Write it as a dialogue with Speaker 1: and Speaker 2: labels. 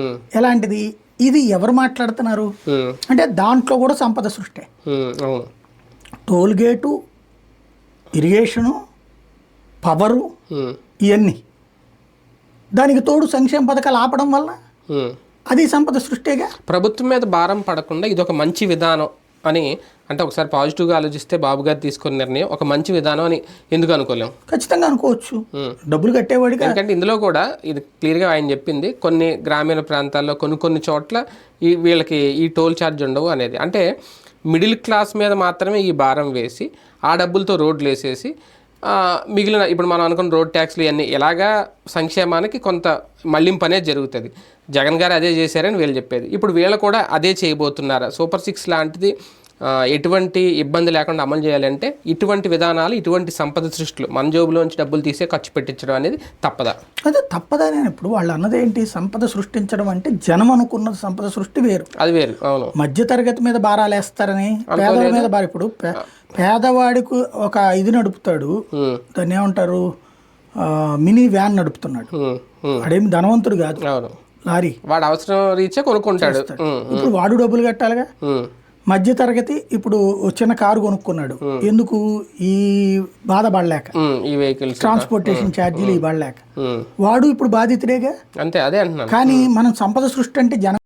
Speaker 1: ఉమ్,
Speaker 2: ఎలాంటిది? ఇది ఎవరు మాట్లాడుతున్నారు?
Speaker 1: ఉమ్,
Speaker 2: అంటే దాంట్లో కూడా సంపద సృష్టి.
Speaker 1: అవును.
Speaker 2: టోల్ గేటు ఇరిగేషను పవరు ఇవన్నీ దానికి తోడు సంక్షేమ పథకాలు ఆపడం వల్ల. అది సంపద సృష్టిగా
Speaker 1: ప్రభుత్వం మీద భారం పడకుండా ఇది ఒక మంచి విధానం. అని అంటే ఒకసారి పాజిటివ్గా ఆలోచిస్తే బాబు గారు తీసుకున్న నిర్ణయం ఒక మంచి విధానం అని ఎందుకు అనుకోలేం?
Speaker 2: ఖచ్చితంగా అనుకోవచ్చు. డబ్బులు కట్టేవాడిగా.
Speaker 1: ఎందుకంటే ఇందులో కూడా ఇది క్లియర్గా ఆయన చెప్పింది కొన్ని గ్రామీణ ప్రాంతాల్లో కొన్ని కొన్ని చోట్ల ఈ వీళ్ళకి ఈ టోల్ ఛార్జ్ ఉండవు అనేది. అంటే మిడిల్ క్లాస్ మీద మాత్రమే ఈ భారం వేసి ఆ డబ్బులతో రోడ్లు వేసేసి మిగిలిన ఇప్పుడు మనం అనుకున్న రోడ్ ట్యాక్స్లు ఇవన్నీ ఎలాగా సంక్షేమానికి కొంత మళ్ళింపు అనేది జరుగుతుంది. జగన్ గారు అదే చేశారని వీళ్ళు చెప్పేది. ఇప్పుడు వీళ్ళు కూడా అదే చేయబోతున్నారా? సూపర్ సిక్స్ లాంటిది ఎటువంటి ఇబ్బంది లేకుండా అమలు చేయాలంటే ఇటువంటి విధానాలు ఇటువంటి సంపద సృష్టిలు మన జోబులోంచి డబ్బులు తీసే ఖర్చు పెట్టించడం అనేది తప్పదా?
Speaker 2: అదే తప్పదని ఇప్పుడు వాళ్ళు అన్నది ఏంటి? సంపద సృష్టించడం అంటే జనం అనుకున్నది సంపద సృష్టి వేరు.
Speaker 1: అది వేరు అవును.
Speaker 2: మధ్య తరగతి మీద భారాలు వేస్తారని పేదల మీద భారం ఇప్పుడు పేదవాడికి ఒక ఇది నడుపుతాడు. దాన్ని ఏమంటారు? మినీ వ్యాన్ నడుపుతున్నాడు. వాడేమి ధనవంతుడు కాదు. లారీ.
Speaker 1: వాడు అవసరం రీచే కొనుక్కుంటాడు.
Speaker 2: ఇప్పుడు వాడు డబ్బులు కట్టాలిగా.
Speaker 1: ఉమ్,
Speaker 2: మధ్య తరగతి ఇప్పుడు చిన్న కారు కొనుక్కున్నాడు. ఎందుకు? ఈ బాధ పడలేక.
Speaker 1: ఈ వెహికల్స్
Speaker 2: ట్రాన్స్పోర్టేషన్ ఛార్జీలు ఈ పడలేక. వాడు ఇప్పుడు బాధితుడేగా?
Speaker 1: అంతే అదే అంటున్నాను.
Speaker 2: కానీ మనం సంపద సృష్టి అంటే జనం